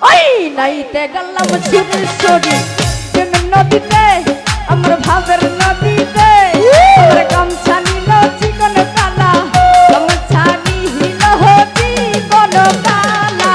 ওই নাইতে গেলাম চুরির শরীর প্রেমের নদীতে, আমার ভাবের নদীতে। আমার গামছা নিল চিকন কালা, গামছা নিল জীবন কালা।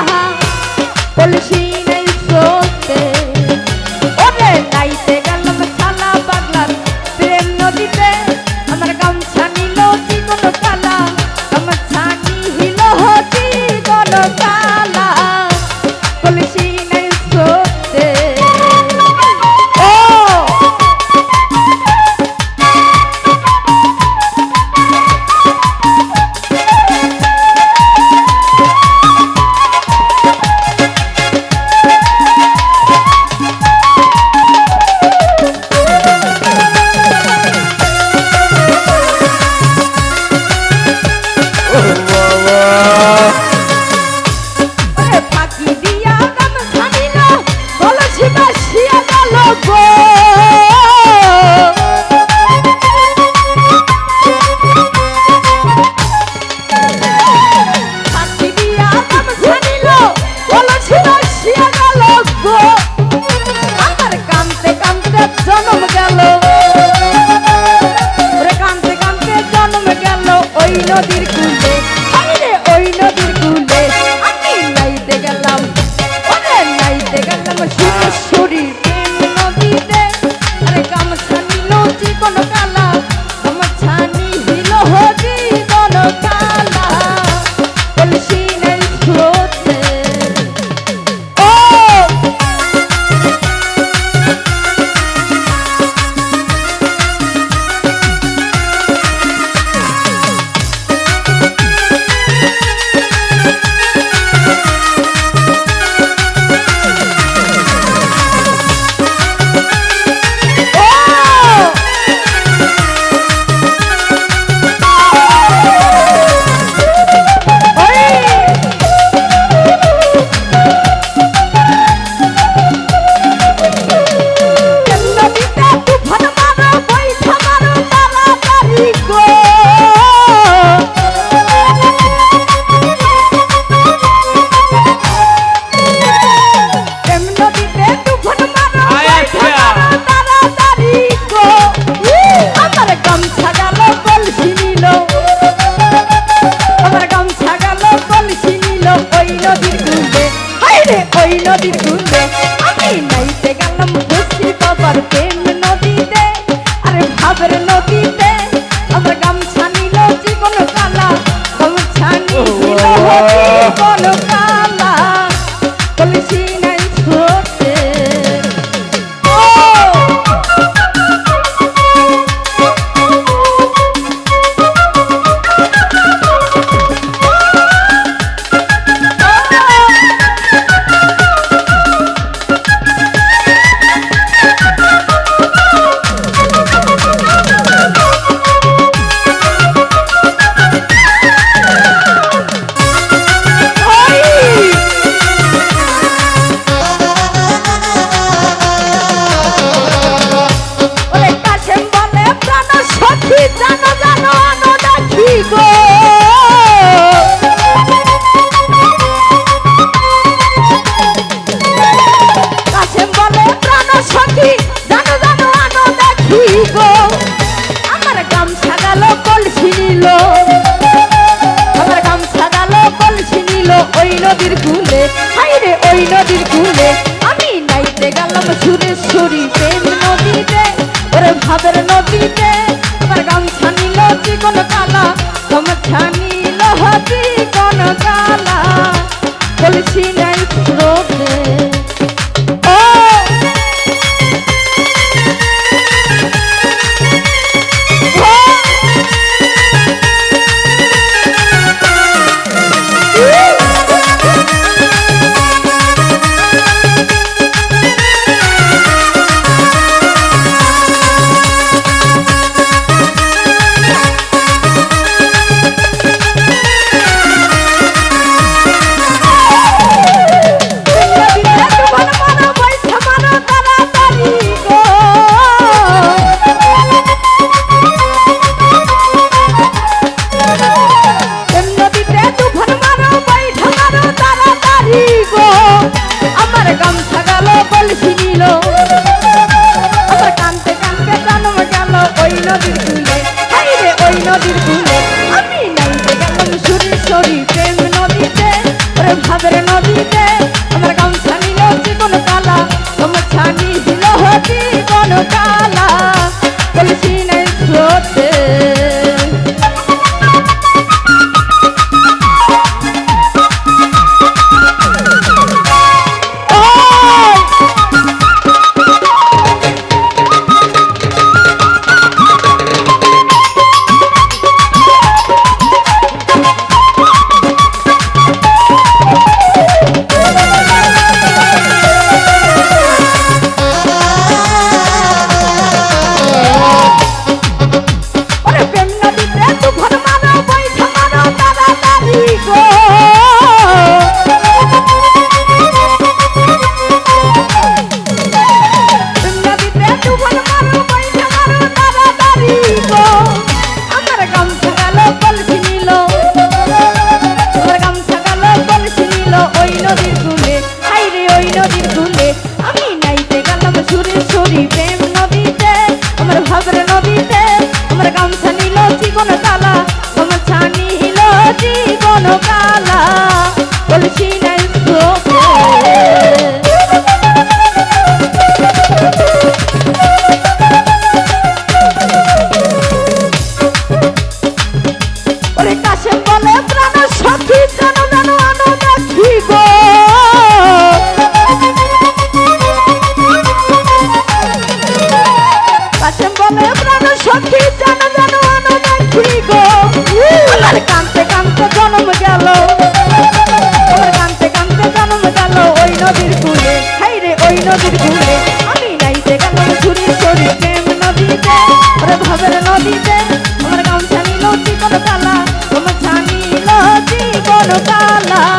아, 지나 ওই নদীর কুলে আমি নাইতে গেলাম বসি বাবার প্রেম নদীতে। আরে ভাবের নদীতে আমার গামছা নিল জীবন কালা। গামছা নিল জীবন কালা। ওই নদীর ঘুরে। আমি নাইতে গেলাম সুরে সুরি প্রেম নদীতে। ওরে ভাবের নদীতে আমার গামছা নিল জীবন কালা তোমার ছানি লহতি কোন কালা নদীর কূলে, হাই রে ওই নদীর কূলে। আমি নাইতে গেলাম ছুরি চড়ি প্রেম নদীতে। ওরে ভাবের নদীতে, আমার গামছা নিল জীবন কালা তোমার ছানি নিল জীবন কালা